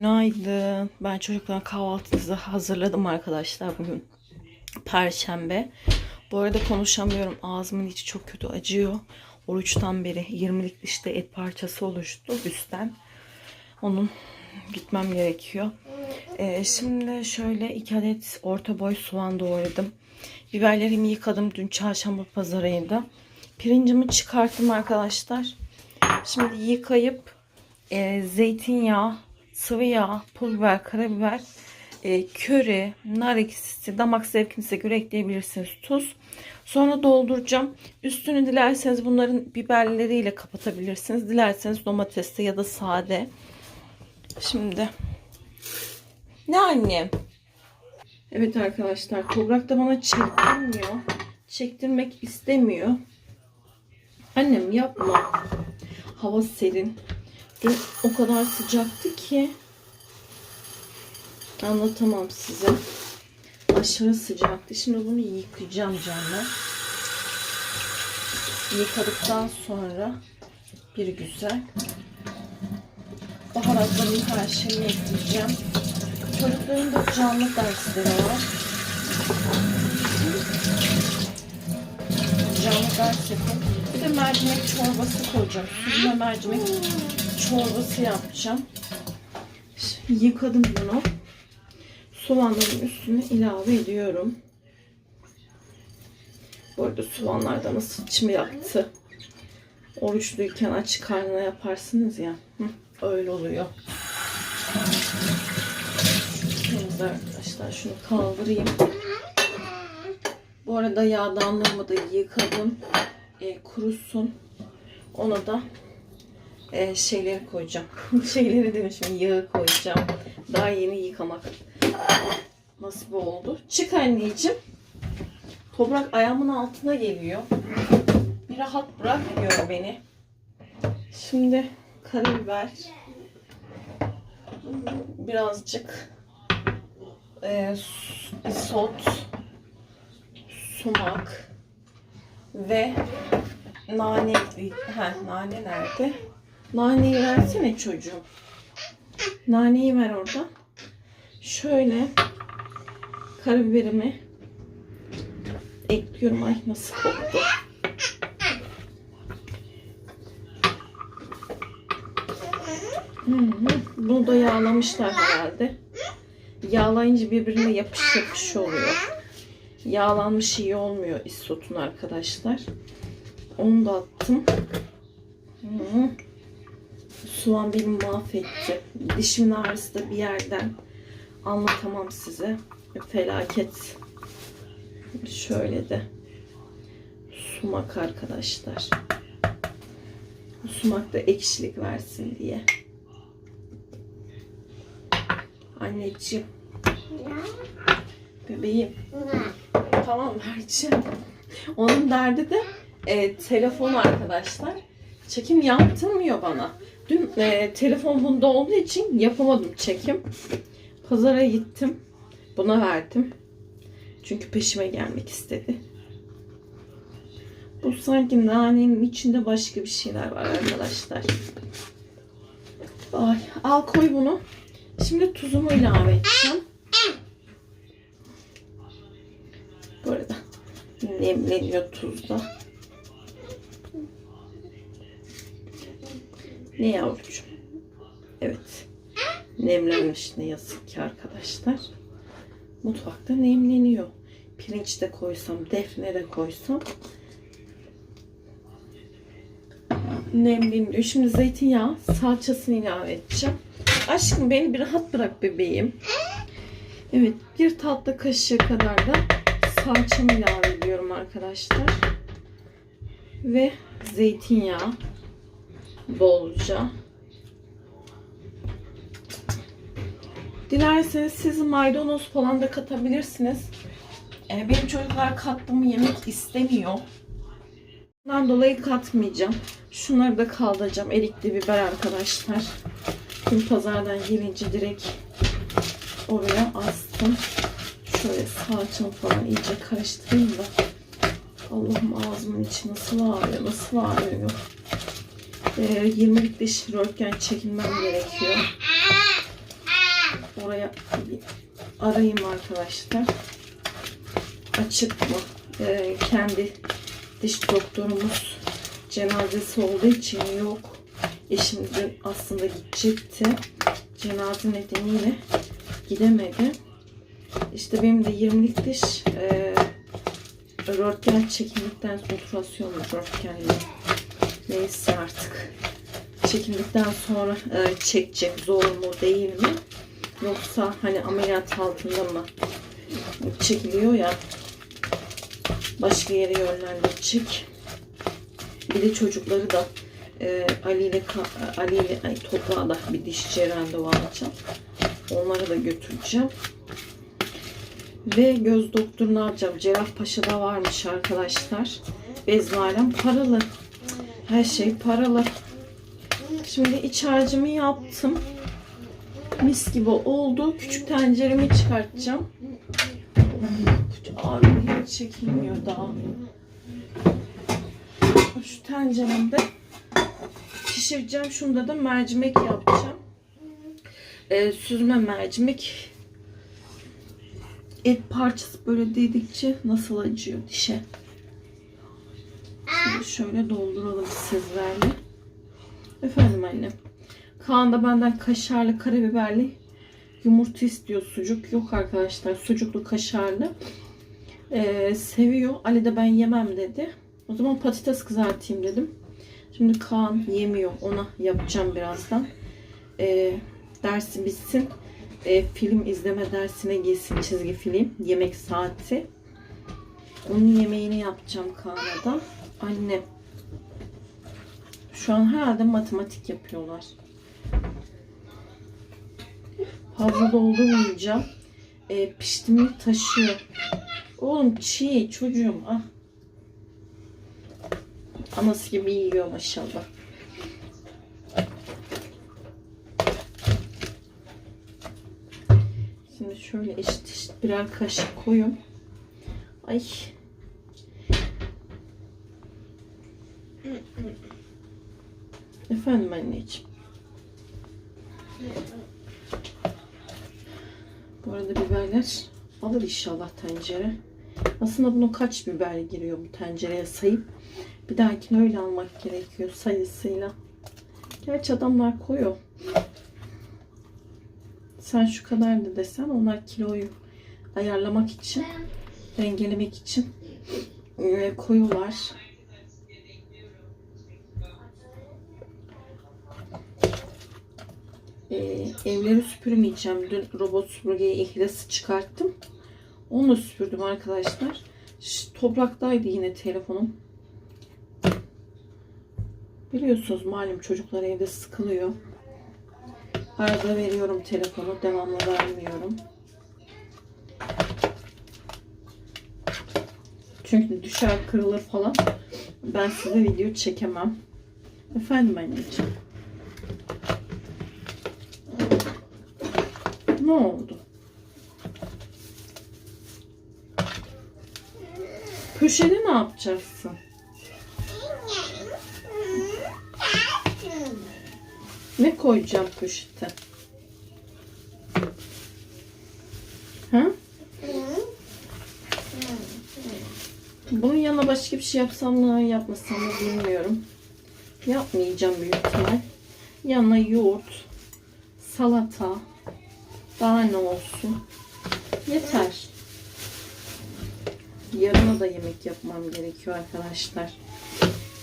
Günaydın. Ben çocukların kahvaltınızı hazırladım arkadaşlar bugün. Perşembe. Bu arada konuşamıyorum. Ağzımın içi çok kötü acıyor. Oruçtan beri 20'lik işte et parçası oluştu üstten. Onun gitmem gerekiyor. Ee, şimdi şöyle iki adet orta boy soğan doğradım. Biberlerimi yıkadım. Dün çarşamba pazarıydı. Pirincimi çıkarttım arkadaşlar. Şimdi yıkayıp e, zeytinyağı, sıvı yağ, pul biber, karabiber, e, köri, nar ekşisi, damak zevkinize göre ekleyebilirsiniz. Tuz. Sonra dolduracağım. Üstünü dilerseniz bunların biberleriyle kapatabilirsiniz. Dilerseniz domatesle ya da sade. Şimdi. Ne annem? Evet arkadaşlar toprak da bana çektirmiyor. Çektirmek istemiyor. Annem yapma. Hava serin. Dün o kadar sıcaktı ki anlatamam size. Aşırı sıcaktı. Şimdi bunu yıkayacağım canlar. Yıkadıktan sonra bir güzel baharatlarını her şeyini ekleyeceğim. Çocukların da canlı dersleri var. Canlı ders yapayım. Bir de mercimek çorbası koyacağım. Süzme mercimek çorbası yapacağım. Şimdi yıkadım bunu. Soğanların üstüne ilave ediyorum. Bu arada soğanlar da nasıl içimi yaktı. Oruçluyken aç karnına yaparsınız ya. Öyle oluyor. Şimdi arkadaşlar şunu kaldırayım. Bu arada yağdanlığımı da yıkadım. E, kurusun. Ona da e, şeyleri koyacağım. şeyleri demişim yağı koyacağım. Daha yeni yıkamak nasip oldu. Çık anneciğim. Toprak ayağımın altına geliyor. Bir rahat bırakmıyor beni. Şimdi karabiber. Birazcık e, isot, sumak ve nane ha, nane nerede? Naneyi versene çocuğum. Naneyi ver oradan. Şöyle karabiberimi ekliyorum. Ay nasıl koktu. Hmm, bunu da yağlamışlar herhalde. Yağlayınca birbirine yapış yapış oluyor. Yağlanmış iyi olmuyor isotun arkadaşlar. Onu da attım. Hmm. Soğan beni mahvetti. Dişimin ağrısı da bir yerden anlatamam size. Felaket. Şöyle de sumak arkadaşlar. Sumak da ekşilik versin diye. Anneciğim. Bebeğim. Tamam vereceğim. Onun derdi de e, telefon arkadaşlar. Çekim yaptırmıyor bana. Dün e, telefon bunda olduğu için yapamadım çekim. Pazara gittim. Buna verdim. Çünkü peşime gelmek istedi. Bu sanki nanenin içinde başka bir şeyler var arkadaşlar. Ay, al koy bunu. Şimdi tuzumu ilave edeceğim. Bu arada nemleniyor tuzla. Ne yavrucuğum? Evet. Nemlenmiş ne yazık ki arkadaşlar. Mutfakta nemleniyor. Pirinç de koysam, defne de koysam nemleniyor. Şimdi zeytinyağı salçasını ilave edeceğim. Aşkım beni bir rahat bırak bebeğim. Evet bir tatlı kaşığı kadar da salçamı ilave ediyorum arkadaşlar. Ve zeytinyağı bolca. Dilerseniz siz maydanoz falan da katabilirsiniz. Ee, benim çocuklar kattığımı yemek istemiyor. Bundan dolayı katmayacağım. Şunları da kaldıracağım. Erikli biber arkadaşlar. Dün pazardan gelince direkt oraya astım. Şöyle salçamı falan iyice karıştırayım da. Allah'ım ağzımın içi nasıl ağrıyor, nasıl ağrıyor. Ee, 20'lik diş röntgen çekilmem gerekiyor. oraya arayayım arkadaşlar. Açık mı? Ee, kendi diş doktorumuz cenazesi olduğu için yok. Eşim de aslında gidecekti. Cenaze nedeniyle gidemedi. İşte benim de 20'lik diş e, röntgen çekildikten ultrasyon mu röntgen mi? Neyse artık çekildikten sonra e, çekecek zor mu değil mi? Yoksa hani ameliyat altında mı çekiliyor ya başka yere yönlendirecek. Bir de çocukları da e, Ali ile Ali ile toprağa da bir dişçi randevu alacağım. Onları da götüreceğim. Ve göz doktorunu alacağım. Cerrahpaşa'da varmış arkadaşlar. Bezmalem paralı. Her şey paralı. Şimdi iç harcımı yaptım. Mis gibi oldu. Küçük tenceremi çıkartacağım. Ağrım hiç çekilmiyor daha. Şu tenceremde pişireceğim. Şunda da mercimek yapacağım. Ee, süzme mercimek. Et parçası böyle dedikçe nasıl acıyor dişe. Şöyle dolduralım sizlerle. Efendim annem. Kaan da benden kaşarlı, karabiberli yumurta istiyor. Sucuk yok arkadaşlar. Sucuklu, kaşarlı. Ee, seviyor. Ali de ben yemem dedi. O zaman patates kızartayım dedim. Şimdi Kaan yemiyor. Ona yapacağım birazdan. Ee, dersi bitsin. Ee, film izleme dersine girsin çizgi film. Yemek saati. Onun yemeğini yapacağım Kaan'a da. Annem. Şu an herhalde matematik yapıyorlar. Fazla doldurmayacağım. E, pişti mi taşıyor. Oğlum çiğ çocuğum. Ah. Anası gibi yiyor maşallah. Şimdi şöyle eşit eşit birer kaşık koyun. Ay. Efendim anneciğim. Bu arada biberler alır inşallah tencere. Aslında bunun kaç biber giriyor bu tencereye sayıp bir dahakine öyle almak gerekiyor sayısıyla. Gerçi adamlar koyuyor. Sen şu kadar da desen onlar kiloyu ayarlamak için, dengelemek için e, koyuyorlar. E, evleri süpürmeyeceğim. Dün robot süpürgeye ihlası çıkarttım. Onu süpürdüm arkadaşlar. Ş- Topraktaydı yine telefonum. Biliyorsunuz malum çocuklar evde sıkılıyor. Arada veriyorum telefonu. Devamlı vermiyorum. Çünkü düşer kırılır falan. Ben size video çekemem. Efendim anneciğim. Ne oldu? Köşede ne yapacaksın? Ne koyacağım poşete? Ha? Bunun yanına başka bir şey yapsam mı yapmasam mı bilmiyorum. Yapmayacağım büyük ihtimal. Yanına yoğurt, salata, daha ne olsun. Yeter. Yarına da yemek yapmam gerekiyor arkadaşlar.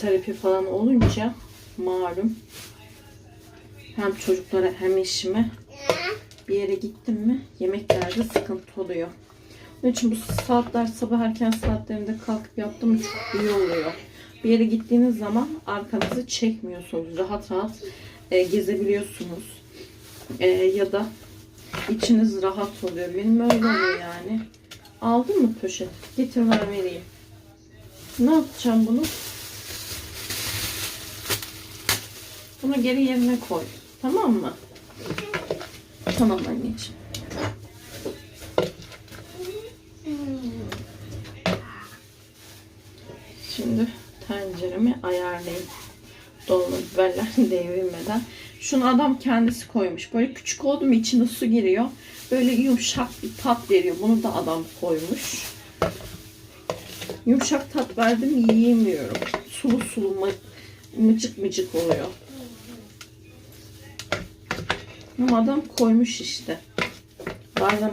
Terapi falan olunca malum hem çocuklara hem eşime bir yere gittim mi yemeklerde sıkıntı oluyor. Onun için bu saatler sabah erken saatlerinde kalkıp yaptım mı çok iyi oluyor. Bir yere gittiğiniz zaman arkanızı çekmiyorsunuz. Rahat rahat e, gezebiliyorsunuz. E, ya da içiniz rahat oluyor. Benim öyle oluyor yani. Aldın mı poşet? Getir ver vereyim. Ne yapacağım bunu? Bunu geri yerine koy. Tamam mı? Tamam anneciğim. Şimdi tenceremi ayarlayayım. Dolma biberler devrilmeden. Şunu adam kendisi koymuş. Böyle küçük oldu mu içine su giriyor. Böyle yumuşak bir tat veriyor. Bunu da adam koymuş. Yumuşak tat verdim yiyemiyorum. Sulu sulu mı, mıcık mıcık oluyor. Ama adam koymuş işte. Bazen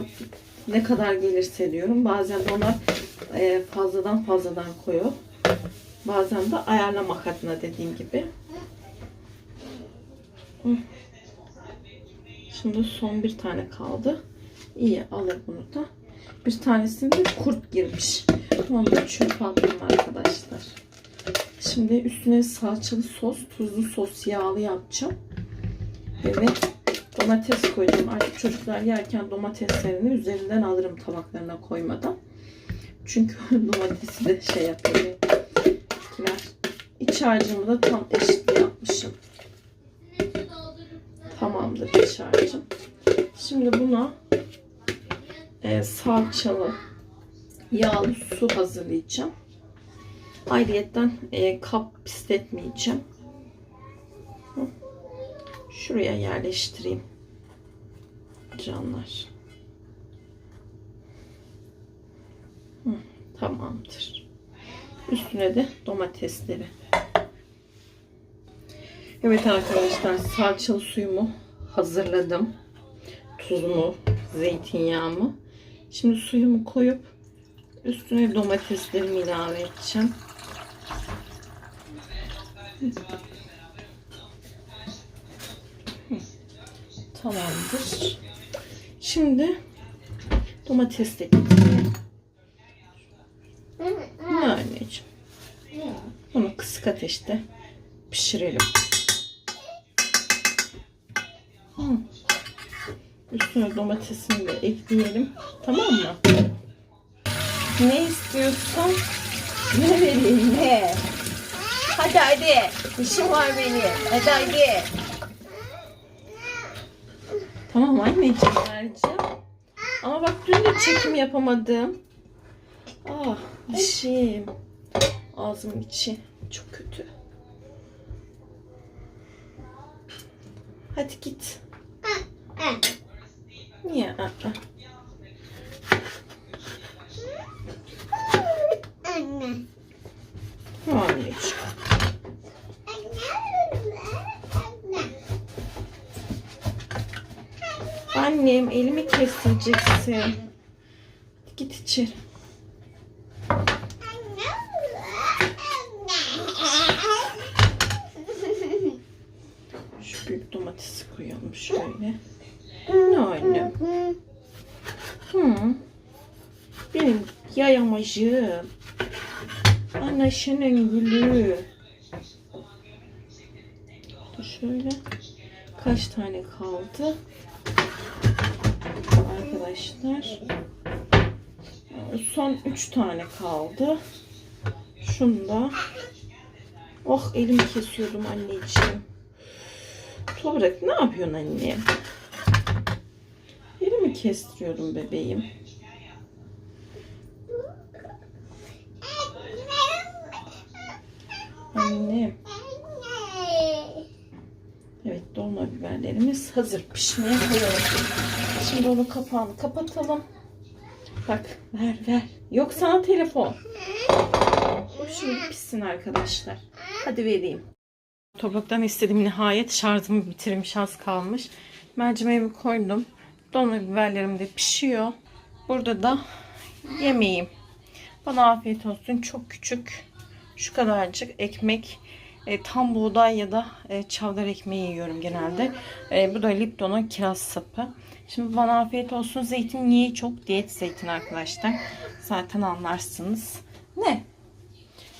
ne kadar gelirse diyorum. Bazen ona e, fazladan fazladan koyuyor. Bazen de ayarlamak adına dediğim gibi. Şimdi son bir tane kaldı. İyi alır bunu da. Bir tanesinde kurt girmiş. Onu da çöpe attım arkadaşlar. Şimdi üstüne salçalı sos, tuzlu sos, yağlı yapacağım. Evet. Domates koyacağım. Artık çocuklar yerken domateslerini üzerinden alırım tabaklarına koymadan. Çünkü domatesi de şey yapıyor. İç harcımı da tam eşit Harcım. Şimdi buna e, salçalı yağlı su hazırlayacağım. Ayrıyetten e, kap pisletmeyeceğim. Şuraya yerleştireyim. Canlar. Hı, tamamdır. Üstüne de domatesleri. Evet arkadaşlar salçalı suyumu hazırladım. Tuzumu, zeytinyağımı. Şimdi suyumu koyup üstüne domateslerimi ilave edeceğim. Tamamdır. Şimdi domates de anneciğim? Bunu kısık ateşte pişirelim. Hı. Üstüne domatesini de ekleyelim. Tamam mı? Ne istiyorsun? Ne vereyim ne? Hadi hadi. İşim var benim. Hadi hadi. Tamam anneciğim vereceğim. Ama bak dün de çekim yapamadım. Ah dişim. Ağzımın içi çok kötü. Hadi git. Niye? Anne. Anneciğim. Annem elimi kestireceksin. Git içeri. Şu büyük domatesi koyalım şöyle. Ne annem? Hı. Benim yayamacığım. Anlaşının gülü. Dur şöyle. Kaç tane kaldı? Arkadaşlar. Son 3 tane kaldı. Şunda. Oh elimi kesiyordum anneciğim. Toprak ne yapıyorsun anne? Elimi kestiriyordum bebeğim. Annem. Evet dolma biberlerimiz hazır pişmeye koyalım. Şimdi onun kapağını kapatalım. Bak ver ver. Yok sana telefon. Bu şimdi pişsin arkadaşlar. Hadi vereyim. Topraktan istediğim nihayet şarjımı bitirmiş az kalmış. Mercimeğimi koydum. Dolma biberlerim de pişiyor. Burada da yemeğim. Bana afiyet olsun. Çok küçük. Şu kadarcık ekmek. E, tam buğday ya da e, çavdar ekmeği yiyorum genelde. E, bu da Lipton'un kiraz sapı. Şimdi bana afiyet olsun. Zeytin niye çok? Diyet zeytin arkadaşlar. Zaten anlarsınız. Ne?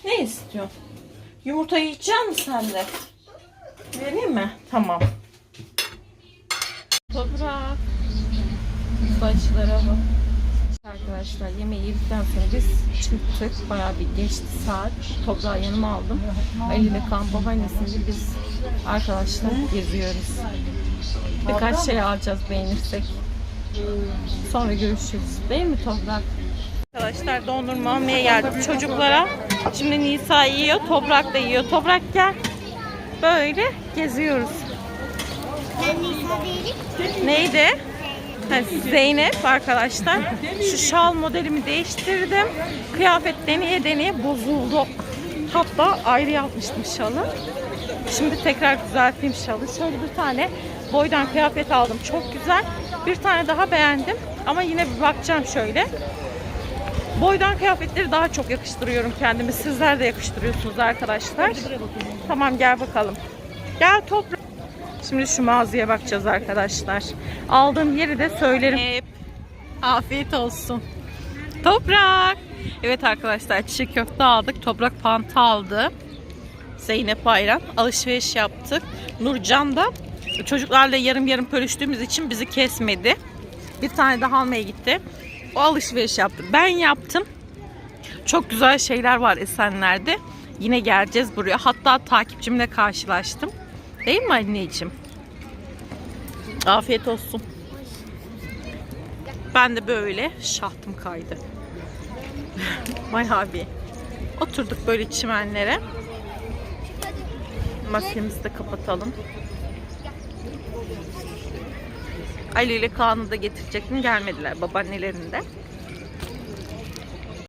Ne istiyor? Yumurta yiyecek misin sen de? Vereyim mi? Tamam. Toprak. Saçlara bak. Arkadaşlar yemeği yedikten sonra biz çıktık. Bayağı bir geçti saat. Toprağı yanıma aldım. Ali ile Kaan babaannesinde biz arkadaşlar geziyoruz. Birkaç şey alacağız beğenirsek. Sonra görüşürüz. Değil mi Toprak? Arkadaşlar dondurma almaya geldim çocuklara. Şimdi Nisa yiyor, Toprak da yiyor. Toprak gel. Böyle geziyoruz. Ben Nisa değilim. Neydi? Zeynep arkadaşlar. Şu şal modelimi değiştirdim. Kıyafet deneye deneye bozuldu. Hatta ayrı yapmıştım şalı. Şimdi tekrar düzelteyim şalı. Şöyle bir tane boydan kıyafet aldım. Çok güzel. Bir tane daha beğendim. Ama yine bir bakacağım şöyle. Boydan kıyafetleri daha çok yakıştırıyorum kendimi. Sizler de yakıştırıyorsunuz arkadaşlar. Tamam gel bakalım. Gel toprak. Şimdi şu mağazaya bakacağız arkadaşlar. Aldığım yeri de söylerim. Hep afiyet olsun. Toprak. Evet arkadaşlar çiğ köfte aldık. Toprak panta aldı. Zeynep Bayram. Alışveriş yaptık. Nurcan da çocuklarla yarım yarım bölüştüğümüz için bizi kesmedi. Bir tane daha almaya gitti. O alışveriş yaptı. Ben yaptım. Çok güzel şeyler var Esenler'de. Yine geleceğiz buraya. Hatta takipçimle karşılaştım. Değil mi anneciğim? Afiyet olsun. Ben de böyle şahtım kaydı. Bayağı bir. Oturduk böyle çimenlere. Maskemizi de kapatalım. Ali ile Kaan'ı da getirecektim. Gelmediler babaannelerinde.